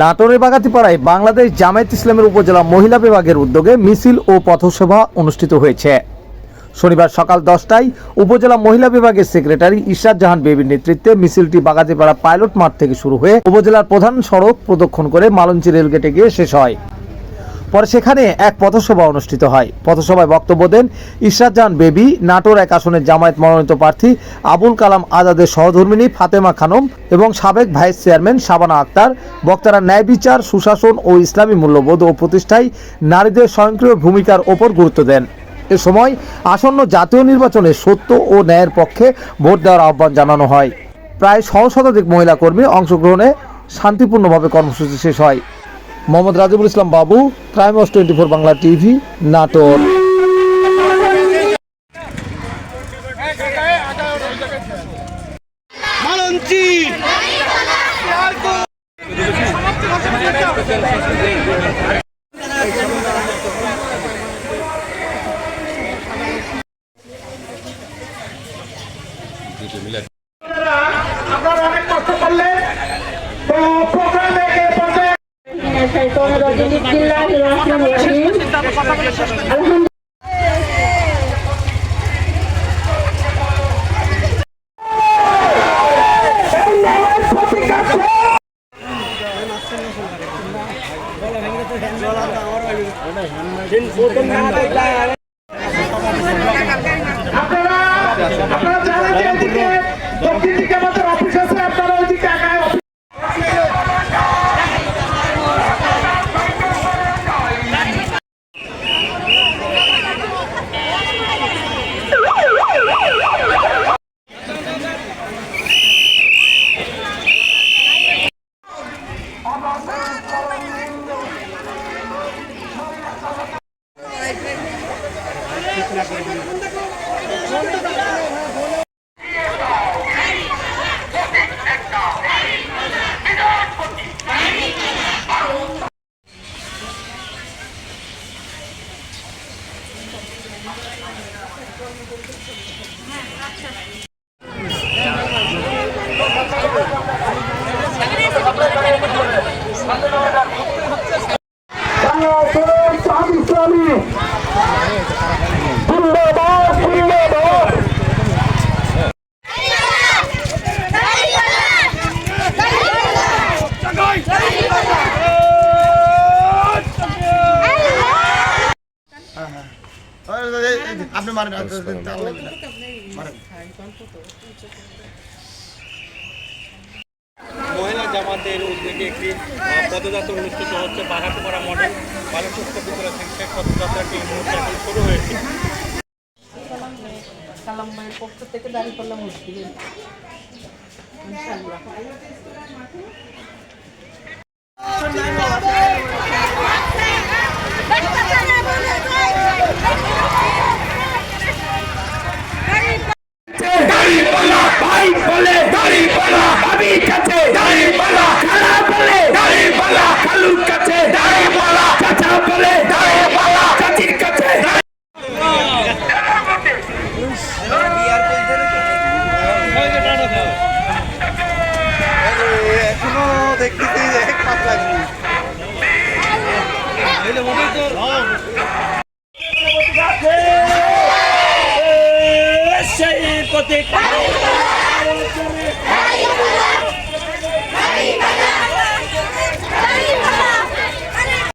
নাটোরের বাগাতিপাড়ায় বাংলাদেশ জামায়াত ইসলামের উপজেলা মহিলা বিভাগের উদ্যোগে মিছিল ও পথসভা অনুষ্ঠিত হয়েছে। শনিবার সকাল দশটায় উপজেলা মহিলা বিভাগের সেক্রেটারি ইশরাত জাহান বেবির নেতৃত্বে মিছিলটি বাগাতিপাড়া পাইলট মাঠ থেকে শুরু হয়ে উপজেলার প্রধান সড়ক প্রদক্ষণ করে মালঞ্চি রেলগেটে গিয়ে শেষ হয়। পরে সেখানে এক পথসভা অনুষ্ঠিত হয়। পথসভায় বক্তব্য দেন ইশরাত জাহান বেবি, নাটোর এক আসনের জামায়াত মনোনীত প্রার্থী আবুল কালাম আজাদের সহধর্মিনী ফাতেমা খানম এবং সাবেক ভাইস চেয়ারম্যান শাবানা আক্তার। বক্তারা ন্যায় বিচার, সুশাসন ও ইসলামী মূল্যবোধ ও প্রতিষ্ঠায় নারীদের স্বয়ংক্রিয় ভূমিকার ওপর গুরুত্ব দেন। এ সময় আসন্ন জাতীয় নির্বাচনে সত্য ও ন্যায়ের পক্ষে ভোট দেওয়ার আহ্বান জানানো হয়। প্রায় সহ শতাধিক মহিলা কর্মী অংশগ্রহণে শান্তিপূর্ণভাবে কর্মসূচি শেষ হয়। মোহাম্মদ রাজিবুল ইসলাম বাবু, ক্রাইম অস twenty four Bangla TV, Natore. আপনারা অনেক কষ্ট করলেন। আলহামদুলিল্লাহ আপনারা আপনারা ইসলামী জিন্দাবাদ জিন্দাবাদ মহিলা জামাতের উদ্যোগে একটি পদযাত্রা অনুষ্ঠিত হচ্ছে বাঘাটুপাড়া মডেল বালকৃষ্ণ বিদ্যালয় থেকে পদযাত্রাটি শুরু হয়েছে। কালাম ভাইয়ের পক্ষ থেকে দাঁড়িয়ে পড়লাম মুশকিল ইনশাল্লাহ দেখতেছি এক পাত লাগবে সেই প্রতীক।